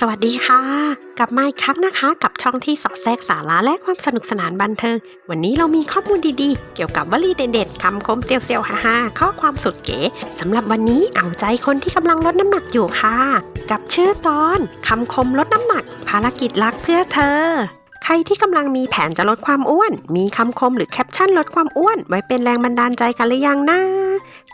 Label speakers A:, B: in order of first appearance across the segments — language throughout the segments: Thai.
A: สวัสดีค่ะ กลับมาอีกครั้งนะคะ กับช่องที่สอดแทรกสาระและความสนุกสนานบันเทิง วันนี้เรามีข้อมูลดีๆ เกี่ยวกับวลีเด็ดๆคำคมเซียวๆฮ่าๆข้อความสุดเก๋สำหรับวันนี้เอาใจคนที่กำลังลดน้ำหนักอยู่ค่ะ กับชื่อตอนคำคมลดน้ำหนัก ภารกิจรักเพื่อเธอใครที่กำลังมีแผนจะลดความอ้วน มีคำคมหรือแคปชั่นลดความอ้วน ไว้เป็นแรงบันดาลใจกันหรือยังนะ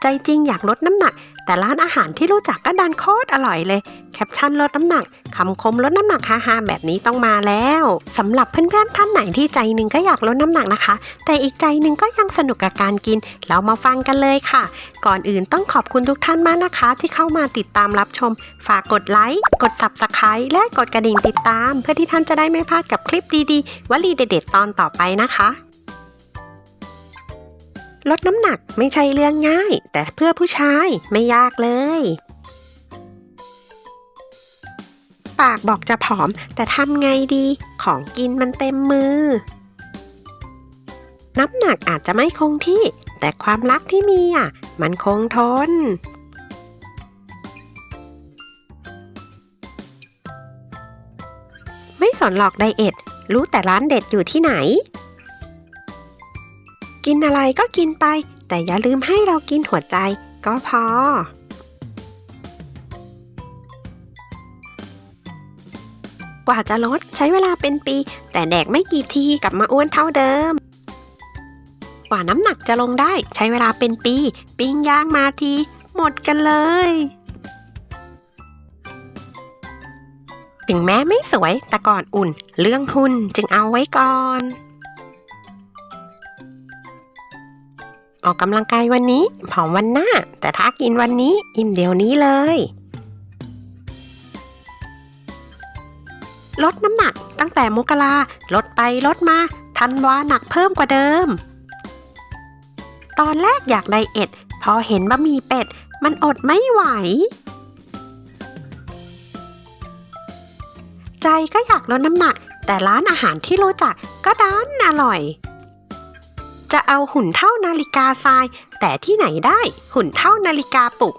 A: ใจจริงอยากลดน้ำหนัก แต่ร้านอาหารที่รู้จักก็ดันโคตรอร่อยเลย แคปชั่นลดน้ำหนักคำคมลดน้ำหนักฮาๆแบบนี้ต้องมาแล้วสำหรับเพื่อนๆท่านไหนที่ใจหนึ่งก็อยากลดน้ำหนักนะคะ แต่อีกใจหนึ่งก็ยังสนุกกับการกิน เรามาฟังกันเลยค่ะ ก่อนอื่นต้องขอบคุณทุกท่านมากนะคะ ที่เข้ามาติดตามรับชม ฝากกดไลค์กด Subscribe และกดกระดิ่งติดตาม เพื่อที่ท่านจะได้ไม่พลาดกับคลิปดีๆวลีเด็ดๆตอนต่อไปนะคะ ลดน้ำหนักไม่ใช่เรื่องง่าย แต่เพื่อผู้ชายไม่ยากเลย ปากบอกจะผอม แต่ทำไงดี ของกินมันเต็มมือ น้ำหนักอาจจะไม่คงที่ แต่ความรักที่มีอะ มันคงทนไม่สนหรอกไดเอทรู้แต่ร้านเด็ดอยู่ที่ไหน กินอะไรก็กินไป แต่อย่าลืมให้เรากินหัวใจ ก็พอ กว่าจะลดใช้เวลาเป็นปี แต่แดกไม่กี่ทีกลับมาอ้วนเท่าเดิม กว่าน้ำหนักจะลงได้ใช้เวลาเป็นปี ปิ้งย่างมาที หมดกันเลย ถึงแม้ไม่สวยแต่ก่อนอุ่น เรื่องหุ่นจึงเอาไว้ก่อน ออกกำลังกายวันนี้ ผอมวันหน้า แต่ถ้ากินวันนี้ อิ่มเดี๋ยวนี้เลย ลดน้ำหนักตั้งแต่มกราลดไปลดมาธันวาหนักเพิ่มกว่าเดิม ตอนแรกอยากไดเอทพอเห็นบะหมี่เป็ด มันอดไม่ไหว ใจก็อยากลดน้ำหนัก แต่ร้านอาหารที่รู้จักก็ดันอร่อย จะเอาหุ่นเท่านาฬิกาทราย แต่ที่ไหนได้หุ่นเท่านาฬิกาปลุก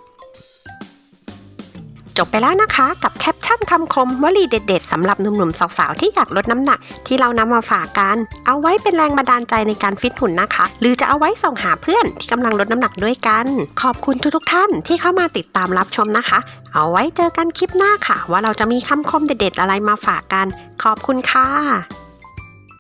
A: จบไปแล้วนะคะ กับแคปชั่นคำคมวลีเด็ด ๆสำหรับหนุ่มๆสาวๆ ที่อยากลดน้ำหนัก ที่เรานำมาฝากกัน เอาไว้เป็นแรงบันดาลใจในการฟิตหุ่นนะคะ หรือจะเอาไว้ส่งหาเพื่อนที่กำลังลดน้ำหนักด้วยกัน ขอบคุณทุกๆท่านที่เข้ามาติดตามรับชมนะคะ เอาไว้เจอกันคลิปหน้าค่ะ ว่าเราจะมีคำคมเด็ด ๆ อะไรมาฝากกัน ขอบคุณค่ะ